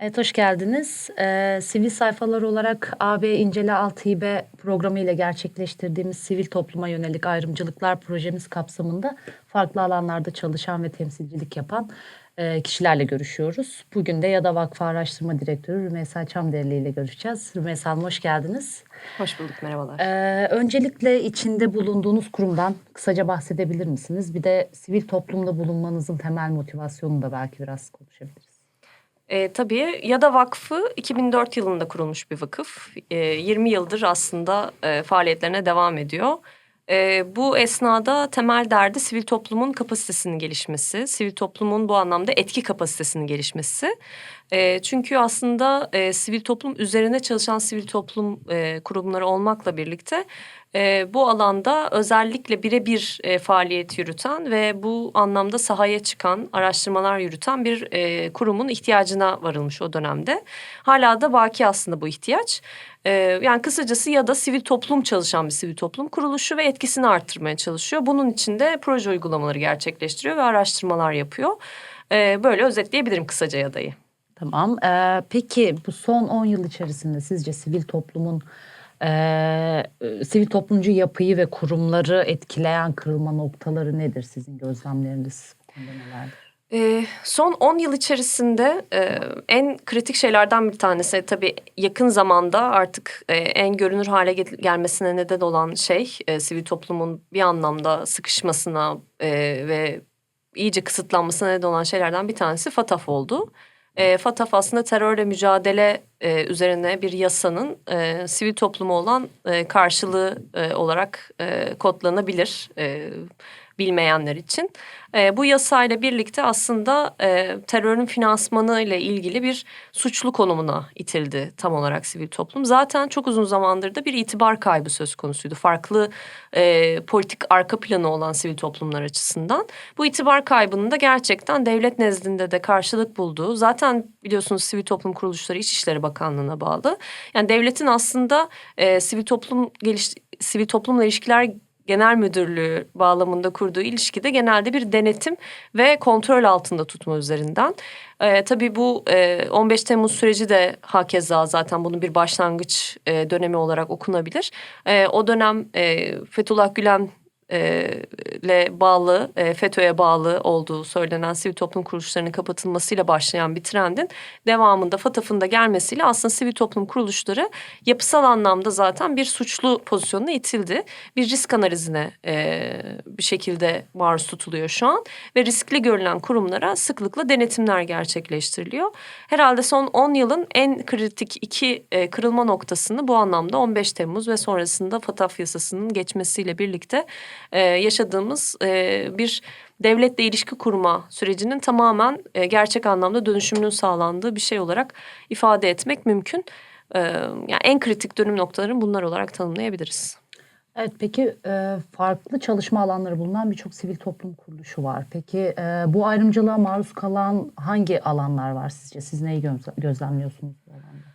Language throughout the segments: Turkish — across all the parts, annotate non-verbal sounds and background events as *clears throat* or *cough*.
Evet, hoş geldiniz. Eee, sivil sayfalar olarak AB İncele 6İB programı ile gerçekleştirdiğimiz sivil topluma yönelik ayrımcılıklar projemiz kapsamında farklı alanlarda çalışan ve temsilcilik yapan eee, kişilerle görüşüyoruz. Bugün de YADA Vakfı Araştırma Direktörü Rümeysa Çamderli ile görüşeceğiz. Rümeysa Hanım hoş geldiniz. Hoş bulduk, merhabalar. Eee, öncelikle içinde bulunduğunuz kurumdan kısaca bahsedebilir misiniz? Bir de sivil toplumda bulunmanızın temel motivasyonunu da belki biraz konuşabiliriz. Ee, tabii YADA Vakfı 2004 yılında kurulmuş bir vakıf. Ee, 20 yıldır aslında e, faaliyetlerine devam ediyor. Ee, bu esnada temel derdi sivil toplumun kapasitesinin gelişmesi, sivil toplumun bu anlamda etki kapasitesinin gelişmesi. Ee, çünkü aslında e, sivil toplum üzerine çalışan sivil toplum e, kurumları olmakla birlikte e, bu alanda özellikle birebir e, faaliyet yürüten ve bu anlamda sahaya çıkan araştırmalar yürüten bir e, kurumun ihtiyacına varılmış o dönemde. Hala da baki aslında bu ihtiyaç. E, yani kısacası ya da sivil toplum çalışan bir sivil toplum kuruluşu ve etkisini arttırmaya çalışıyor. Bunun için de proje uygulamaları gerçekleştiriyor ve araştırmalar yapıyor. E, böyle özetleyebilirim kısaca yadayı. Tamam. Eee, peki bu son 10 yıl içerisinde sizce sivil toplumun eee, sivil toplumcu yapıyı ve kurumları etkileyen kırılma noktaları nedir sizin gözlemleriniz? Ee, son 10 yıl içerisinde e, en kritik şeylerden bir tanesi tabii yakın zamanda artık e, en görünür hale gel- gelmesine neden olan şey e, sivil toplumun bir anlamda sıkışmasına e, ve iyice kısıtlanmasına neden olan şeylerden bir tanesi FATF oldu. E, FATF aslında terörle mücadele e, üzerine bir yasanın e, sivil topluma olan e, karşılığı e, olarak e, kodlanabilir. E, bilmeyenler için. E, bu yasayla birlikte aslında e, terörün finansmanı ile ilgili bir suçlu konumuna itildi tam olarak sivil toplum. Zaten çok uzun zamandır da bir itibar kaybı söz konusuydu. Farklı e, politik arka planı olan sivil toplumlar açısından. Bu itibar kaybının da gerçekten devlet nezdinde de karşılık bulduğu. Zaten biliyorsunuz sivil toplum kuruluşları İçişleri Bakanlığı'na bağlı. Yani devletin aslında e, sivil toplum geliş sivil toplumla ilişkiler Genel Müdürlüğü bağlamında kurduğu ilişkide genelde bir denetim ve kontrol altında tutma üzerinden. Ee, tabii bu e, 15 Temmuz süreci de hakeza zaten bunun bir başlangıç e, dönemi olarak okunabilir. E, o dönem e, Fethullah Gülen e, ile bağlı, FETÖ'ye bağlı olduğu söylenen sivil toplum kuruluşlarının kapatılmasıyla başlayan bir trendin devamında FATF'ın da gelmesiyle aslında sivil toplum kuruluşları yapısal anlamda zaten bir suçlu pozisyonuna itildi. Bir risk analizine bir şekilde maruz tutuluyor şu an ve riskli görülen kurumlara sıklıkla denetimler gerçekleştiriliyor. Herhalde son 10 yılın en kritik iki kırılma noktasını bu anlamda 15 Temmuz ve sonrasında FATF yasasının geçmesiyle birlikte e, yaşadığımız e, bir devletle ilişki kurma sürecinin tamamen e, gerçek anlamda dönüşümünün sağlandığı bir şey olarak ifade etmek mümkün. E, yani en kritik dönüm noktalarını bunlar olarak tanımlayabiliriz. Evet peki e, farklı çalışma alanları bulunan birçok sivil toplum kuruluşu var. Peki e, bu ayrımcılığa maruz kalan hangi alanlar var sizce? Siz neyi gözle- gözlemliyorsunuz bu alanda?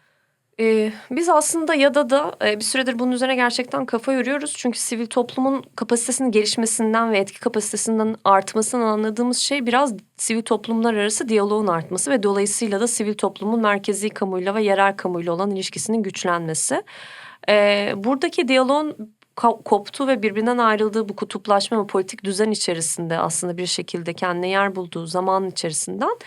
Ee, biz aslında YADA da e, bir süredir bunun üzerine gerçekten kafa yoruyoruz. Çünkü sivil toplumun kapasitesinin gelişmesinden ve etki kapasitesinden artmasından anladığımız şey biraz sivil toplumlar arası diyaloğun artması ve dolayısıyla da sivil toplumun merkezi kamuyla ve yerel kamuyla olan ilişkisinin güçlenmesi. Ee, buradaki diyaloğun ko- koptuğu ve birbirinden ayrıldığı bu kutuplaşma ve politik düzen içerisinde aslında bir şekilde kendine yer bulduğu zaman içerisinden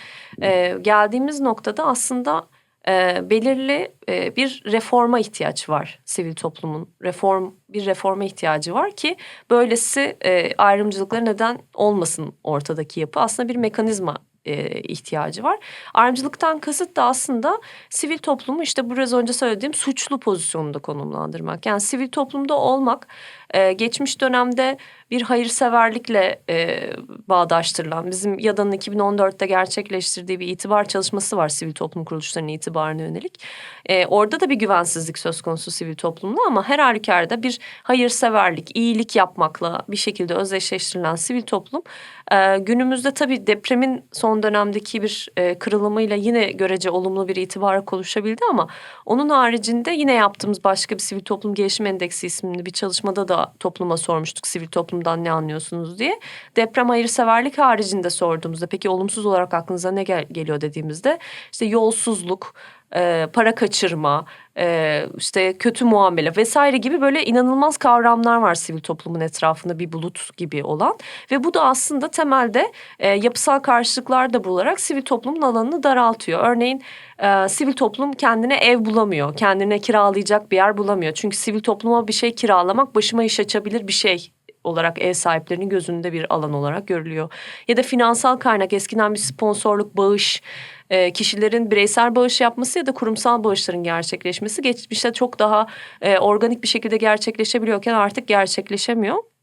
e, geldiğimiz noktada aslında e, belirli e, bir reforma ihtiyaç var sivil toplumun reform bir reforma ihtiyacı var ki böylesi e, ayrımcılıklara neden olmasın ortadaki yapı aslında bir mekanizma e, ihtiyacı var. Ayrımcılıktan kasıt da aslında sivil toplumu işte biraz önce söylediğim suçlu pozisyonunda konumlandırmak. Yani sivil toplumda olmak e, geçmiş dönemde bir hayırseverlikle e, bağdaştırılan bizim YADA'nın 2014'te gerçekleştirdiği bir itibar çalışması var sivil toplum kuruluşlarının itibarına yönelik. E, orada da bir güvensizlik söz konusu sivil toplumda ama her halükarda bir hayırseverlik, iyilik yapmakla bir şekilde özdeşleştirilen sivil toplum e, günümüzde tabii depremin son dönemdeki bir e, kırılımıyla yine görece olumlu bir itibara konuşabildi ama onun haricinde yine yaptığımız başka bir sivil toplum gelişim endeksi isimli bir çalışmada da topluma sormuştuk sivil toplumdan ne anlıyorsunuz diye. Deprem hayırseverlik haricinde sorduğumuzda peki olumsuz olarak aklınıza ne gel- geliyor dediğimizde işte yolsuzluk, e, para kaçırma, e, işte kötü muamele vesaire gibi böyle inanılmaz kavramlar var sivil toplumun etrafında bir bulut gibi olan. Ve bu da aslında temelde e, yapısal karşılıklar da bularak sivil toplumun alanını daraltıyor. Örneğin e, sivil toplum kendine ev bulamıyor, kendine kiralayacak bir yer bulamıyor. Çünkü sivil topluma bir şey kiralamak başıma iş açabilir bir şey olarak ev sahiplerinin gözünde bir alan olarak görülüyor. Ya da finansal kaynak eskiden bir sponsorluk, bağış, e, kişilerin bireysel bağış yapması ya da kurumsal bağışların gerçekleşmesi geçmişte çok daha e, organik bir şekilde gerçekleşebiliyorken artık gerçekleşemiyor.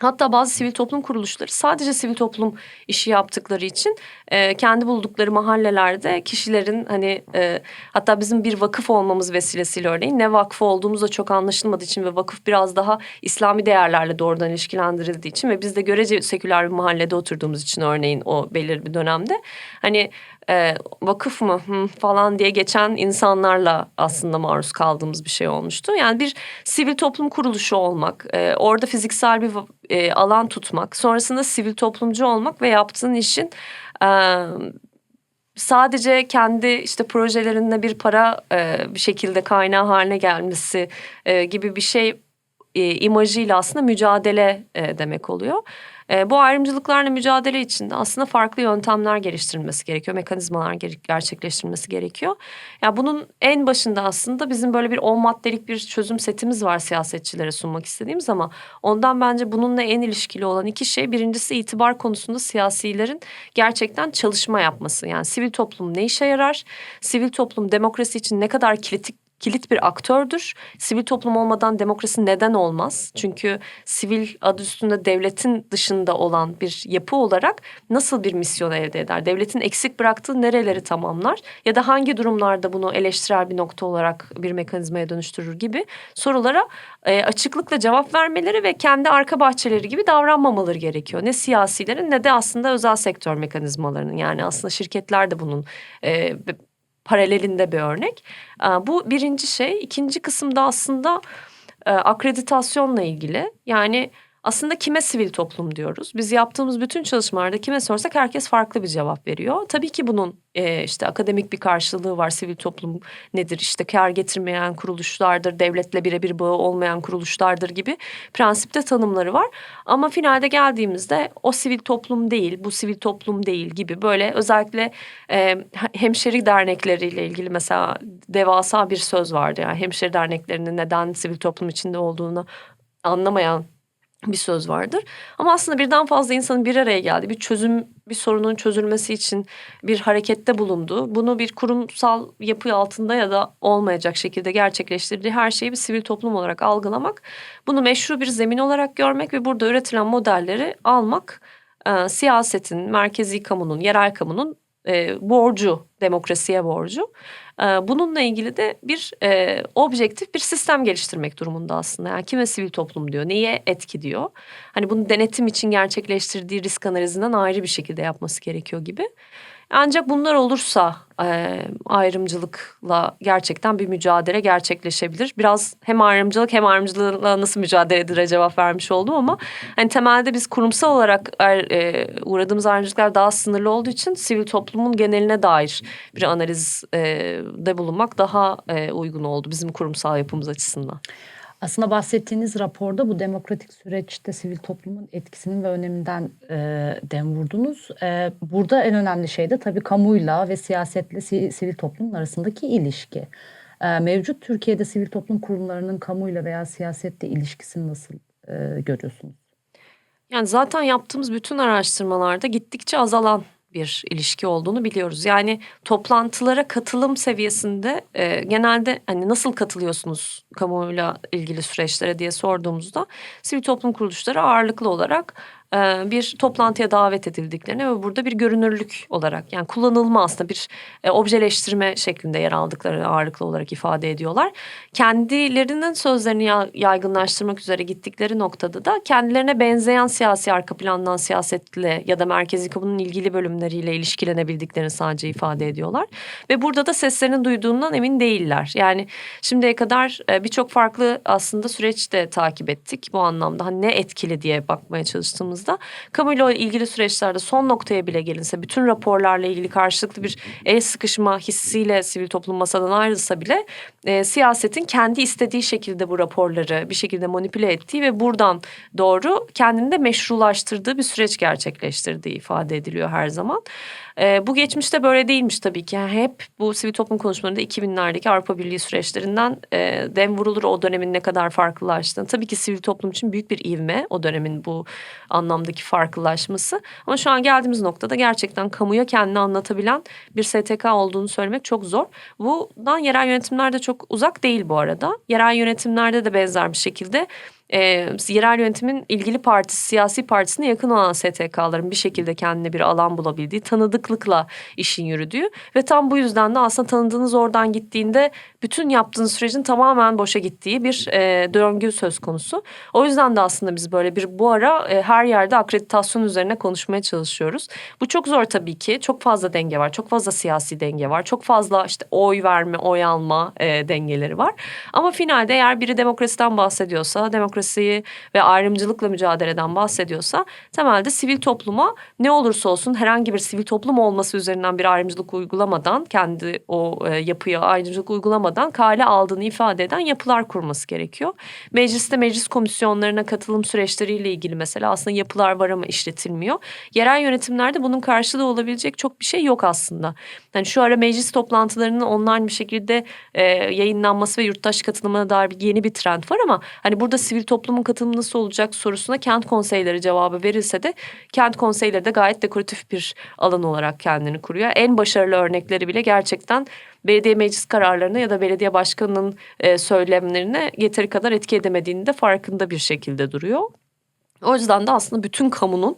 Hatta bazı sivil toplum kuruluşları sadece sivil toplum işi yaptıkları için e, kendi buldukları mahallelerde kişilerin hani e, hatta bizim bir vakıf olmamız vesilesiyle örneğin ne vakfı olduğumuz da çok anlaşılmadığı için ve vakıf biraz daha İslami değerlerle doğrudan ilişkilendirildiği için ve biz de görece seküler bir mahallede oturduğumuz için örneğin o belirli bir dönemde hani e, vakıf mı Hı, falan diye geçen insanlarla aslında maruz kaldığımız bir şey olmuştu. Yani bir sivil toplum kuruluşu olmak, e, orada fiziksel bir e, alan tutmak, sonrasında sivil toplumcu olmak ve yaptığın işin e, sadece kendi işte projelerinde bir para e, bir şekilde kaynağı haline gelmesi e, gibi bir şey e, imajıyla aslında mücadele e, demek oluyor. E, bu ayrımcılıklarla mücadele için de aslında farklı yöntemler geliştirilmesi gerekiyor, mekanizmalar ger- gerçekleştirilmesi gerekiyor. Ya bunun en başında aslında bizim böyle bir on maddelik bir çözüm setimiz var siyasetçilere sunmak istediğimiz ama ondan bence bununla en ilişkili olan iki şey birincisi itibar konusunda siyasilerin gerçekten çalışma yapması. Yani sivil toplum ne işe yarar? Sivil toplum demokrasi için ne kadar kilit kilit bir aktördür. Sivil toplum olmadan demokrasi neden olmaz? Çünkü sivil adı üstünde devletin dışında olan bir yapı olarak nasıl bir misyon elde eder? Devletin eksik bıraktığı nereleri tamamlar? Ya da hangi durumlarda bunu eleştirel bir nokta olarak bir mekanizmaya dönüştürür gibi sorulara e, açıklıkla cevap vermeleri ve kendi arka bahçeleri gibi davranmamaları gerekiyor. Ne siyasilerin ne de aslında özel sektör mekanizmalarının yani aslında şirketler de bunun e, paralelinde bir örnek. E, bu birinci şey. İkinci kısımda aslında e, akreditasyonla ilgili. Yani aslında kime sivil toplum diyoruz? Biz yaptığımız bütün çalışmalarda kime sorsak herkes farklı bir cevap veriyor. Tabii ki bunun e, işte akademik bir karşılığı var. Sivil toplum nedir? İşte kar getirmeyen kuruluşlardır, devletle birebir bağı olmayan kuruluşlardır gibi prensipte tanımları var. Ama finalde geldiğimizde o sivil toplum değil, bu sivil toplum değil gibi böyle özellikle e, hemşeri dernekleriyle ilgili mesela devasa bir söz vardı. Yani hemşeri derneklerinin neden sivil toplum içinde olduğunu anlamayan bir söz vardır. Ama aslında birden fazla insanın bir araya geldiği, bir çözüm, bir sorunun çözülmesi için bir harekette bulunduğu, bunu bir kurumsal yapı altında ya da olmayacak şekilde gerçekleştirdiği her şeyi bir sivil toplum olarak algılamak, bunu meşru bir zemin olarak görmek ve burada üretilen modelleri almak, e, siyasetin, merkezi kamunun, yerel kamunun e, borcu, demokrasiye borcu. E, bununla ilgili de bir e, objektif bir sistem geliştirmek durumunda aslında. Yani kime sivil toplum diyor, neye etki diyor. Hani bunu denetim için gerçekleştirdiği risk analizinden ayrı bir şekilde yapması gerekiyor gibi. Ancak bunlar olursa ayrımcılıkla gerçekten bir mücadele gerçekleşebilir. Biraz hem ayrımcılık hem ayrımcılıkla nasıl mücadele edilir cevap vermiş oldum ama hani temelde biz kurumsal olarak er, uğradığımız ayrımcılıklar daha sınırlı olduğu için sivil toplumun geneline dair bir analizde bulunmak daha uygun oldu bizim kurumsal yapımız açısından. Aslında bahsettiğiniz raporda bu demokratik süreçte sivil toplumun etkisinin ve öneminden e, dem vurdunuz. E, burada en önemli şey de tabii kamuyla ve siyasetle si, sivil toplumun arasındaki ilişki. E, mevcut Türkiye'de sivil toplum kurumlarının kamuyla veya siyasetle ilişkisini nasıl e, görüyorsunuz? Yani zaten yaptığımız bütün araştırmalarda gittikçe azalan bir ilişki olduğunu biliyoruz. Yani toplantılara katılım seviyesinde e, genelde hani nasıl katılıyorsunuz kamuoyuyla ilgili süreçlere diye sorduğumuzda sivil toplum kuruluşları ağırlıklı olarak bir toplantıya davet edildiklerini ve burada bir görünürlük olarak yani kullanılma aslında bir e, objeleştirme şeklinde yer aldıklarını ağırlıklı olarak ifade ediyorlar. Kendilerinin sözlerini ya- yaygınlaştırmak üzere gittikleri noktada da kendilerine benzeyen siyasi arka plandan siyasetle ya da merkezi kamunun ilgili bölümleriyle ilişkilenebildiklerini sadece ifade ediyorlar. Ve burada da seslerinin duyduğundan emin değiller. Yani şimdiye kadar e, birçok farklı aslında süreç de takip ettik bu anlamda. Hani ne etkili diye bakmaya çalıştığımızda kamuyla ilgili süreçlerde son noktaya bile gelinse bütün raporlarla ilgili karşılıklı bir el sıkışma hissiyle sivil toplum masadan ayrılsa bile e, siyasetin kendi istediği şekilde bu raporları bir şekilde manipüle ettiği ve buradan doğru kendini de meşrulaştırdığı bir süreç gerçekleştirdiği ifade ediliyor her zaman. E, bu geçmişte böyle değilmiş tabii ki. Yani hep bu sivil toplum konuşmalarında 2000'lerdeki Avrupa Birliği süreçlerinden e, dem vurulur o dönemin ne kadar farklılaştığını. Tabii ki sivil toplum için büyük bir ivme o dönemin bu anlamdaki farklılaşması. Ama şu an geldiğimiz noktada gerçekten kamuya kendini anlatabilen bir STK olduğunu söylemek çok zor. Bundan yerel yönetimler de çok uzak değil bu arada. Yerel yönetimlerde de benzer bir şekilde e, yerel yönetimin ilgili partisi, siyasi partisine yakın olan STK'ların bir şekilde kendine bir alan bulabildiği, tanıdıklıkla işin yürüdüğü ve tam bu yüzden de aslında tanıdığınız oradan gittiğinde bütün yaptığınız sürecin tamamen boşa gittiği bir e, döngü söz konusu. O yüzden de aslında biz böyle bir bu ara e, her yerde akreditasyon üzerine konuşmaya çalışıyoruz. Bu çok zor tabii ki. Çok fazla denge var. Çok fazla siyasi denge var. Çok fazla işte oy verme, oy alma e, dengeleri var. Ama finalde eğer biri demokrasiden bahsediyorsa, demokrasiyi ve ayrımcılıkla mücadeleden bahsediyorsa temelde sivil topluma ne olursa olsun herhangi bir sivil toplum olması üzerinden bir ayrımcılık uygulamadan kendi o e, yapıya ayrımcılık uygulamadan kale aldığını ifade eden yapılar kurması gerekiyor. Mecliste meclis komisyonlarına katılım süreçleriyle ilgili mesela aslında yapılar var ama işletilmiyor. Yerel yönetimlerde bunun karşılığı olabilecek çok bir şey yok aslında. Yani şu ara meclis toplantılarının online bir şekilde e, yayınlanması ve yurttaş katılımına dair bir, yeni bir trend var ama hani burada sivil toplumun katılımı nasıl olacak sorusuna kent konseyleri cevabı verilse de kent konseyleri de gayet dekoratif bir alan olarak kendini kuruyor. En başarılı örnekleri bile gerçekten belediye meclis kararlarına ya da belediye başkanının e, söylemlerine yeteri kadar etki edemediğini de farkında bir şekilde duruyor. O yüzden de aslında bütün kamunun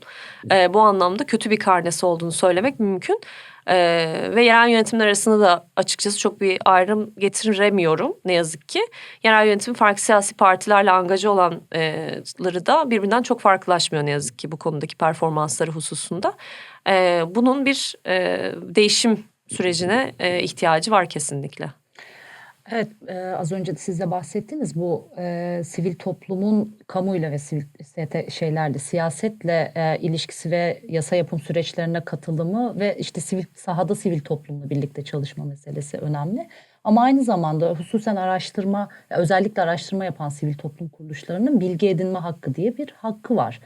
e, bu anlamda kötü bir karnesi olduğunu söylemek mümkün. E, ve yerel yönetimler arasında da açıkçası çok bir ayrım getiremiyorum ne yazık ki. Yerel yönetim farklı siyasi partilerle angaja olanları da birbirinden çok farklılaşmıyor ne yazık ki bu konudaki performansları hususunda. E, bunun bir e, değişim sürecine e, ihtiyacı var kesinlikle. Evet, e, az önce de siz de bahsettiniz bu e, sivil toplumun kamuyla ve sivil ST şeylerle siyasetle e, ilişkisi ve yasa yapım süreçlerine katılımı ve işte sivil sahada sivil toplumla birlikte çalışma meselesi önemli. Ama aynı zamanda hususen araştırma, özellikle araştırma yapan sivil toplum kuruluşlarının bilgi edinme hakkı diye bir hakkı var.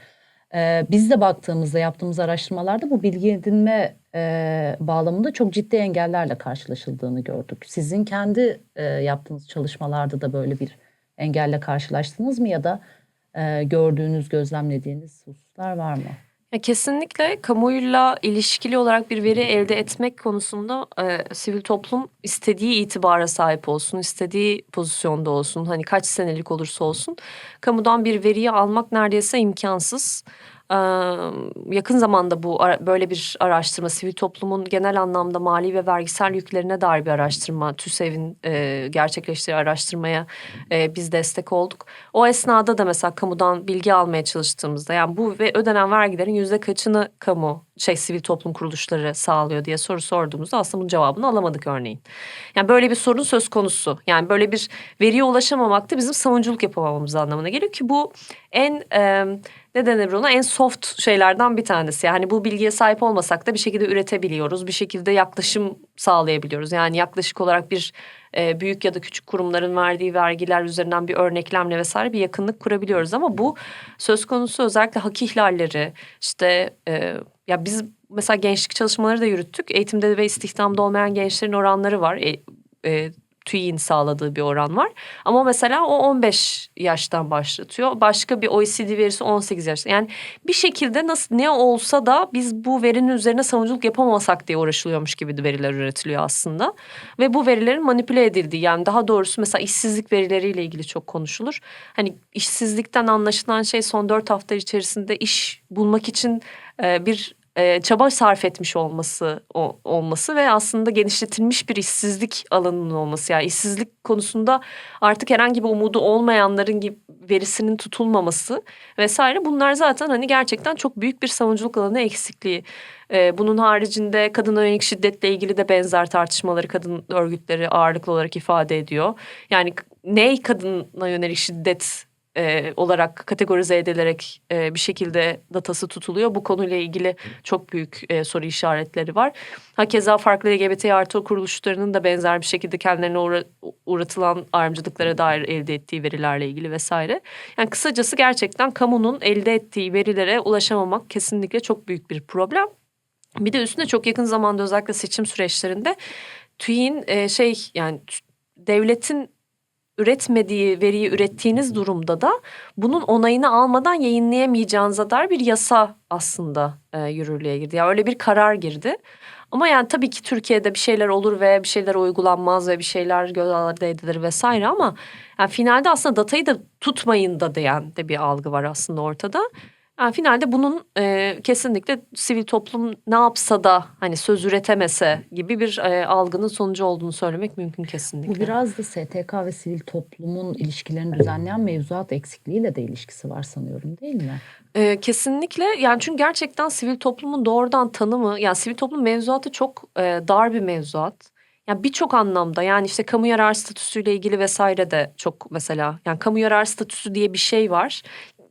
Ee, biz de baktığımızda yaptığımız araştırmalarda bu bilgi edinme e, bağlamında çok ciddi engellerle karşılaşıldığını gördük. Sizin kendi e, yaptığınız çalışmalarda da böyle bir engelle karşılaştınız mı ya da e, gördüğünüz, gözlemlediğiniz hususlar var mı? Kesinlikle kamuyla ilişkili olarak bir veri elde etmek konusunda e, sivil toplum istediği itibara sahip olsun, istediği pozisyonda olsun, hani kaç senelik olursa olsun kamudan bir veriyi almak neredeyse imkansız. Yakın zamanda bu böyle bir araştırma sivil toplumun genel anlamda mali ve vergisel yüklerine dair bir araştırma TÜSEV'in e, gerçekleştirdiği araştırmaya e, biz destek olduk. O esnada da mesela kamudan bilgi almaya çalıştığımızda yani bu ve ödenen vergilerin yüzde kaçını kamu şey sivil toplum kuruluşları sağlıyor diye soru sorduğumuzda aslında bunun cevabını alamadık örneğin. Yani böyle bir sorun söz konusu. Yani böyle bir veriye ulaşamamak da bizim savunuculuk yapamamamız anlamına geliyor ki bu en e, ne denir ona en soft şeylerden bir tanesi. Yani bu bilgiye sahip olmasak da bir şekilde üretebiliyoruz. Bir şekilde yaklaşım sağlayabiliyoruz. Yani yaklaşık olarak bir e, büyük ya da küçük kurumların verdiği vergiler üzerinden bir örneklemle vesaire bir yakınlık kurabiliyoruz. Ama bu söz konusu özellikle hak ihlalleri işte e, ya biz mesela gençlik çalışmaları da yürüttük. Eğitimde ve istihdamda olmayan gençlerin oranları var. E, e, TÜİ'nin sağladığı bir oran var. Ama mesela o 15 yaştan başlatıyor. Başka bir OECD verisi 18 yaş. Yani bir şekilde nasıl ne olsa da biz bu verinin üzerine savunuculuk yapamasak diye uğraşılıyormuş gibi veriler üretiliyor aslında. Ve bu verilerin manipüle edildiği yani daha doğrusu mesela işsizlik verileriyle ilgili çok konuşulur. Hani işsizlikten anlaşılan şey son dört hafta içerisinde iş bulmak için e, bir e, çaba sarf etmiş olması o, olması ve aslında genişletilmiş bir işsizlik alanının olması. Yani işsizlik konusunda artık herhangi bir umudu olmayanların gibi verisinin tutulmaması vesaire bunlar zaten hani gerçekten çok büyük bir savunuculuk alanı eksikliği. Ee, bunun haricinde kadına yönelik şiddetle ilgili de benzer tartışmaları kadın örgütleri ağırlıklı olarak ifade ediyor. Yani ney kadına yönelik şiddet e, olarak kategorize edilerek e, bir şekilde datası tutuluyor. Bu konuyla ilgili çok büyük e, soru işaretleri var. Hakeza farklı LGBT artı kuruluşlarının da benzer bir şekilde kendilerine uğra- uğratılan ayrımcılıklara dair elde ettiği verilerle ilgili vesaire. Yani kısacası gerçekten kamunun elde ettiği verilere ulaşamamak kesinlikle çok büyük bir problem. Bir de üstüne çok yakın zamanda özellikle seçim süreçlerinde TÜİ'nin e, şey yani devletin üretmediği veriyi ürettiğiniz durumda da bunun onayını almadan yayınlayamayacağınıza dair bir yasa aslında e, yürürlüğe girdi. Yani öyle bir karar girdi. Ama yani tabii ki Türkiye'de bir şeyler olur ve bir şeyler uygulanmaz ve bir şeyler göz ardı edilir vesaire ama yani finalde aslında datayı da tutmayın da diyen de bir algı var aslında ortada. Yani finalde bunun e, kesinlikle sivil toplum ne yapsa da hani söz üretemese gibi bir e, algının sonucu olduğunu söylemek mümkün kesinlikle. Bu biraz da STK ve sivil toplumun ilişkilerini düzenleyen mevzuat eksikliğiyle de ilişkisi var sanıyorum değil mi? Ee, kesinlikle yani çünkü gerçekten sivil toplumun doğrudan tanımı yani sivil toplum mevzuatı çok e, dar bir mevzuat. Yani birçok anlamda yani işte kamu yarar statüsüyle ilgili vesaire de çok mesela yani kamu yarar statüsü diye bir şey var.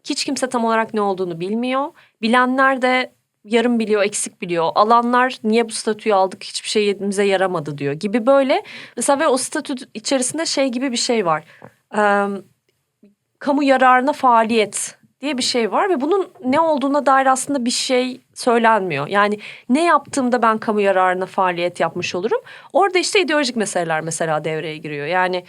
Hiç kimse tam olarak ne olduğunu bilmiyor. Bilenler de yarım biliyor, eksik biliyor. Alanlar niye bu statüyü aldık hiçbir şeyimize yaramadı diyor gibi böyle. Mesela ve o statü içerisinde şey gibi bir şey var. Ee, kamu yararına faaliyet diye bir şey var ve bunun ne olduğuna dair aslında bir şey söylenmiyor. Yani ne yaptığımda ben kamu yararına faaliyet yapmış olurum. Orada işte ideolojik meseleler mesela devreye giriyor. Yani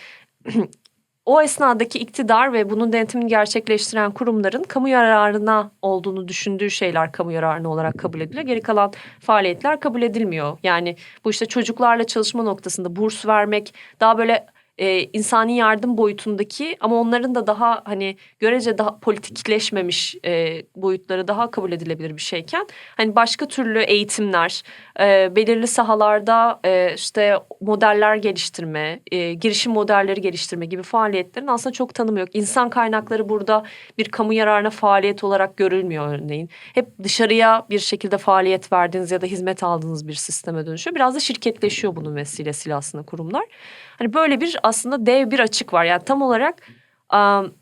*clears throat* o esnadaki iktidar ve bunun denetimini gerçekleştiren kurumların kamu yararına olduğunu düşündüğü şeyler kamu yararına olarak kabul ediliyor. Geri kalan faaliyetler kabul edilmiyor. Yani bu işte çocuklarla çalışma noktasında burs vermek daha böyle e, insani yardım boyutundaki ama onların da daha hani görece daha politikleşmemiş e, boyutları daha kabul edilebilir bir şeyken hani başka türlü eğitimler e, belirli sahalarda e, işte modeller geliştirme e, girişim modelleri geliştirme gibi faaliyetlerin aslında çok tanımı yok. İnsan kaynakları burada bir kamu yararına faaliyet olarak görülmüyor örneğin. Hep dışarıya bir şekilde faaliyet verdiğiniz ya da hizmet aldığınız bir sisteme dönüşüyor. Biraz da şirketleşiyor bunun vesilesiyle aslında kurumlar. Hani böyle bir aslında dev bir açık var. Yani tam olarak um,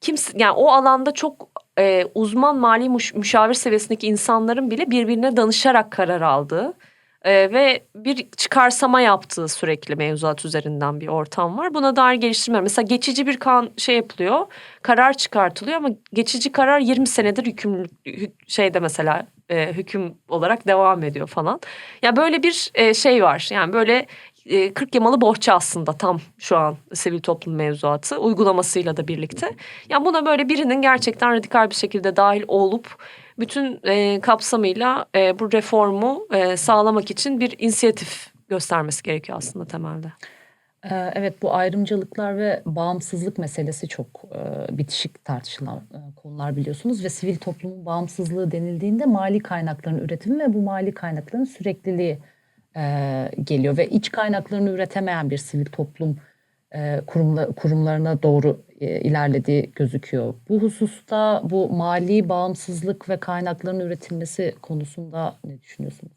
kimse yani o alanda çok e, uzman mali müş- müşavir seviyesindeki insanların bile birbirine danışarak karar aldığı e, ve bir çıkarsama yaptığı sürekli mevzuat üzerinden bir ortam var. Buna dair geliştirme. Mesela geçici bir kan şey yapılıyor, karar çıkartılıyor ama geçici karar 20 senedir hüküm hü- şeyde mesela e, hüküm olarak devam ediyor falan. Ya böyle bir e, şey var. Yani böyle e, 40 yamalı bohça aslında tam şu an sivil toplum mevzuatı uygulamasıyla da birlikte. Yani buna böyle birinin gerçekten radikal bir şekilde dahil olup bütün e, kapsamıyla e, bu reformu e, sağlamak için bir inisiyatif göstermesi gerekiyor aslında temelde. Ee, Evet bu ayrımcılıklar ve bağımsızlık meselesi çok e, bitişik tartışılan e, konular biliyorsunuz ve sivil toplumun bağımsızlığı denildiğinde mali kaynakların üretimi ve bu mali kaynakların sürekliliği e, geliyor ve iç kaynaklarını üretemeyen bir sivil toplum e, kurumla, kurumlarına doğru e, ilerlediği gözüküyor. Bu hususta bu mali bağımsızlık ve kaynakların üretilmesi konusunda ne düşünüyorsunuz?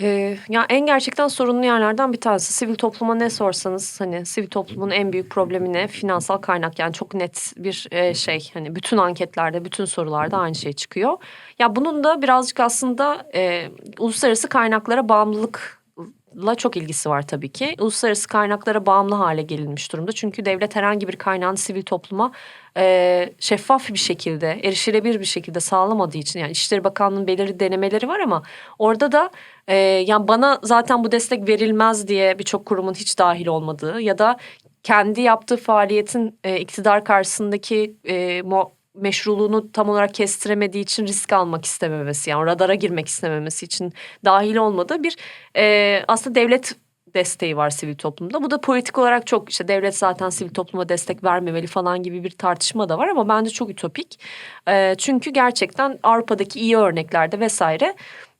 Ee, ya en gerçekten sorunlu yerlerden bir tanesi. Sivil topluma ne sorsanız hani sivil toplumun en büyük problemi ne? Finansal kaynak yani çok net bir e, şey. Hani bütün anketlerde, bütün sorularda aynı şey çıkıyor. Ya bunun da birazcık aslında e, uluslararası kaynaklara bağımlılık la çok ilgisi var tabii ki. Uluslararası kaynaklara bağımlı hale gelinmiş durumda. Çünkü devlet herhangi bir kaynağını sivil topluma e, şeffaf bir şekilde, erişilebilir bir şekilde sağlamadığı için yani İçişleri Bakanlığı'nın belirli denemeleri var ama orada da e, yani bana zaten bu destek verilmez diye birçok kurumun hiç dahil olmadığı ya da kendi yaptığı faaliyetin e, iktidar karşısındaki e, mu- meşruluğunu tam olarak kestiremediği için risk almak istememesi yani radara girmek istememesi için dahil olmadığı bir e, aslında devlet desteği var sivil toplumda. Bu da politik olarak çok işte devlet zaten sivil topluma destek vermemeli falan gibi bir tartışma da var ama bence çok ütopik. E, çünkü gerçekten Avrupa'daki iyi örneklerde vesaire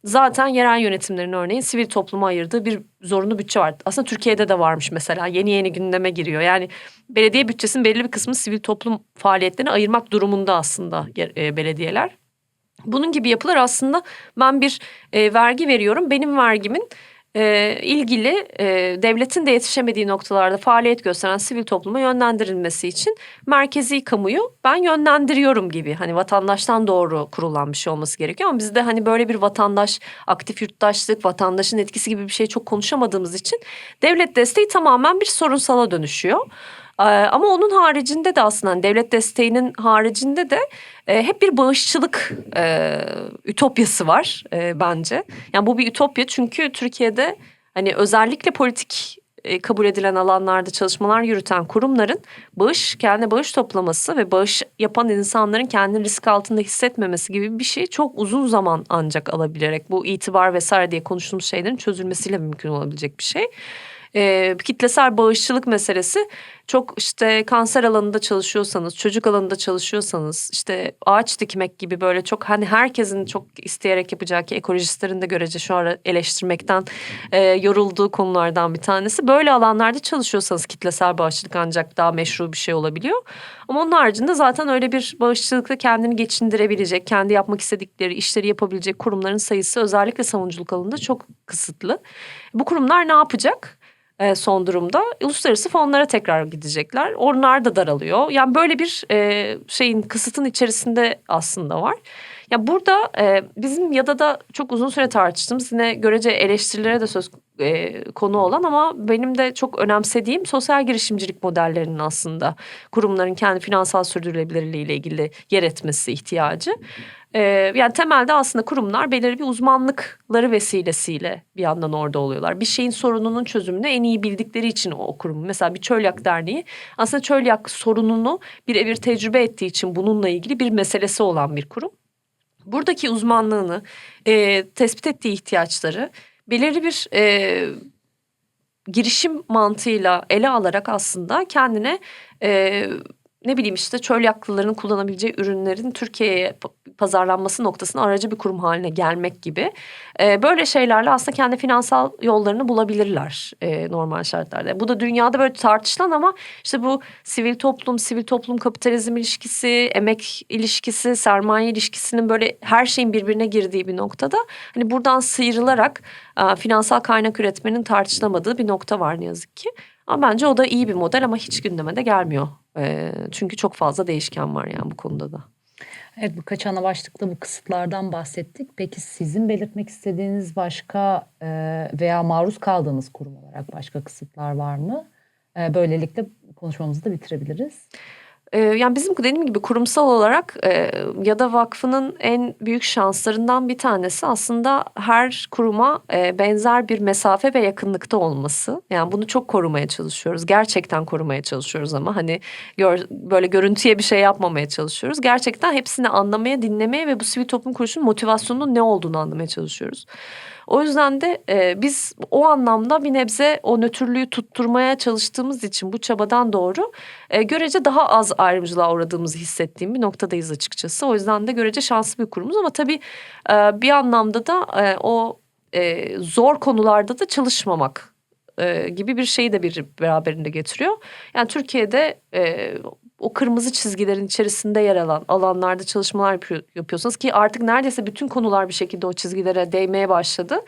zaten yerel yönetimlerin örneğin sivil topluma ayırdığı bir zorunlu bütçe var. Aslında Türkiye'de de varmış mesela yeni yeni gündeme giriyor. Yani belediye bütçesinin belirli bir kısmı sivil toplum faaliyetlerine ayırmak durumunda aslında e, belediyeler. Bunun gibi yapılar aslında ben bir e, vergi veriyorum. Benim vergimin e, ilgili e, devletin de yetişemediği noktalarda faaliyet gösteren sivil topluma yönlendirilmesi için merkezi kamuyu ben yönlendiriyorum gibi. Hani vatandaştan doğru kurulan bir şey olması gerekiyor ama bizde hani böyle bir vatandaş, aktif yurttaşlık, vatandaşın etkisi gibi bir şey çok konuşamadığımız için devlet desteği tamamen bir sorunsala dönüşüyor. Ee, Ama onun haricinde de aslında hani devlet desteğinin haricinde de e, hep bir bağışçılık e, ütopyası var e, bence. Yani bu bir ütopya çünkü Türkiye'de hani özellikle politik kabul edilen alanlarda çalışmalar yürüten kurumların bağış, kendi bağış toplaması ve bağış yapan insanların kendini risk altında hissetmemesi gibi bir şey çok uzun zaman ancak alabilerek bu itibar vesaire diye konuştuğumuz şeylerin çözülmesiyle mümkün olabilecek bir şey. E, kitlesel bağışçılık meselesi çok işte kanser alanında çalışıyorsanız, çocuk alanında çalışıyorsanız, işte ağaç dikmek gibi böyle çok hani herkesin çok isteyerek yapacağı ki ekolojistlerin de görece şu ara eleştirmekten e, yorulduğu konulardan bir tanesi. Böyle alanlarda çalışıyorsanız kitlesel bağışçılık ancak daha meşru bir şey olabiliyor. Ama onun haricinde zaten öyle bir bağışçılıkla kendini geçindirebilecek, kendi yapmak istedikleri işleri yapabilecek kurumların sayısı özellikle savunuculuk alanında çok kısıtlı. Bu kurumlar ne yapacak? E, son durumda uluslararası fonlara tekrar gidecekler. Onlar da daralıyor. Yani böyle bir e, şeyin kısıtın içerisinde aslında var. Ya burada e, bizim ya da da çok uzun süre tartıştığımız yine görece eleştirilere de söz e, konu olan ama benim de çok önemsediğim sosyal girişimcilik modellerinin aslında kurumların kendi finansal sürdürülebilirliği ile ilgili yer etmesi ihtiyacı. E, yani temelde aslında kurumlar belirli bir uzmanlıkları vesilesiyle bir yandan orada oluyorlar. Bir şeyin sorununun çözümünü en iyi bildikleri için o kurum. Mesela bir çölyak derneği aslında çölyak sorununu birebir tecrübe ettiği için bununla ilgili bir meselesi olan bir kurum. Buradaki uzmanlığını, e, tespit ettiği ihtiyaçları belirli bir e, girişim mantığıyla ele alarak aslında kendine e, ne bileyim işte çölyaklıların kullanabileceği ürünlerin Türkiye'ye pa- pazarlanması noktasına aracı bir kurum haline gelmek gibi e, böyle şeylerle aslında kendi finansal yollarını bulabilirler e, normal şartlarda. Bu da dünyada böyle tartışılan ama işte bu sivil toplum, sivil toplum kapitalizm ilişkisi, emek ilişkisi, sermaye ilişkisinin böyle her şeyin birbirine girdiği bir noktada hani buradan sıyrılarak e, finansal kaynak üretmenin tartışılamadığı bir nokta var ne yazık ki. Ama bence o da iyi bir model ama hiç gündeme de gelmiyor. E, çünkü çok fazla değişken var yani bu konuda da. Evet birkaç ana başlıkta bu kısıtlardan bahsettik. Peki sizin belirtmek istediğiniz başka e, veya maruz kaldığınız kurum olarak başka kısıtlar var mı? E, Böylelikle konuşmamızı da bitirebiliriz. Ee, yani bizim dediğim gibi kurumsal olarak e, ya da vakfının en büyük şanslarından bir tanesi aslında her kuruma e, benzer bir mesafe ve yakınlıkta olması. Yani bunu çok korumaya çalışıyoruz. Gerçekten korumaya çalışıyoruz ama hani gör, böyle görüntüye bir şey yapmamaya çalışıyoruz. Gerçekten hepsini anlamaya, dinlemeye ve bu sivil toplum kuruluşunun motivasyonunun ne olduğunu anlamaya çalışıyoruz. O yüzden de e, biz o anlamda bir nebze o nötrlüğü tutturmaya çalıştığımız için bu çabadan doğru e, görece daha az ayrımcılığa uğradığımızı hissettiğim bir noktadayız açıkçası. O yüzden de görece şanslı bir kurumuz ama tabii e, bir anlamda da e, o e, zor konularda da çalışmamak e, gibi bir şeyi de bir beraberinde getiriyor. Yani Türkiye'de e, o kırmızı çizgilerin içerisinde yer alan alanlarda çalışmalar yapıyor- yapıyorsanız ki artık neredeyse bütün konular bir şekilde o çizgilere değmeye başladı.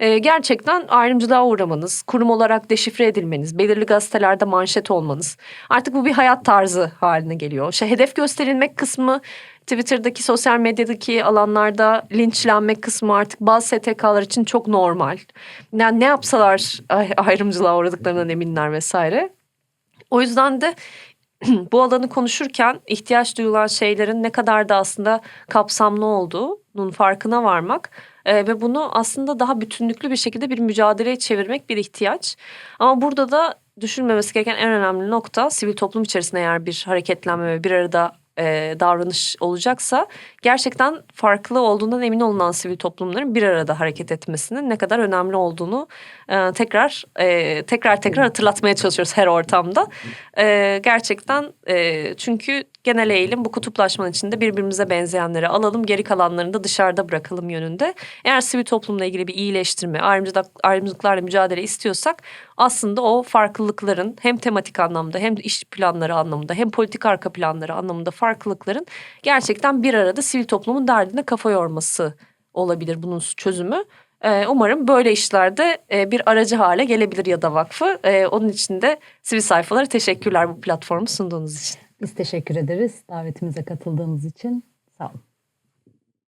E, gerçekten ayrımcılığa uğramanız, kurum olarak deşifre edilmeniz, belirli gazetelerde manşet olmanız artık bu bir hayat tarzı haline geliyor. Şey, hedef gösterilmek kısmı Twitter'daki sosyal medyadaki alanlarda linçlenmek kısmı artık bazı STK'lar için çok normal. Yani ne yapsalar ay- ayrımcılığa uğradıklarından eminler vesaire. O yüzden de *clears throat* bu alanı konuşurken ihtiyaç duyulan şeylerin ne kadar da aslında kapsamlı olduğunun farkına varmak e, ve bunu aslında daha bütünlüklü bir şekilde bir mücadeleye çevirmek bir ihtiyaç. Ama burada da düşünmemesi gereken en önemli nokta sivil toplum içerisinde eğer bir hareketlenme ve bir arada e, davranış olacaksa gerçekten farklı olduğundan emin olunan sivil toplumların bir arada hareket etmesinin ne kadar önemli olduğunu e, tekrar e, tekrar tekrar hatırlatmaya çalışıyoruz her ortamda. E, gerçekten e, çünkü genel eğilim bu kutuplaşmanın içinde birbirimize benzeyenleri alalım geri kalanlarını da dışarıda bırakalım yönünde. Eğer sivil toplumla ilgili bir iyileştirme, ayrımcılık, ayrımcılıklarla mücadele istiyorsak aslında o farklılıkların hem tematik anlamda hem iş planları anlamında hem politik arka planları anlamında farklılıkların gerçekten bir arada sivil toplumun derdine kafa yorması olabilir bunun çözümü. Ee, umarım böyle işlerde e, bir aracı hale gelebilir ya da vakfı. Ee, onun için de sivil sayfalara teşekkürler bu platformu sunduğunuz için. Biz teşekkür ederiz davetimize katıldığınız için. Sağ olun.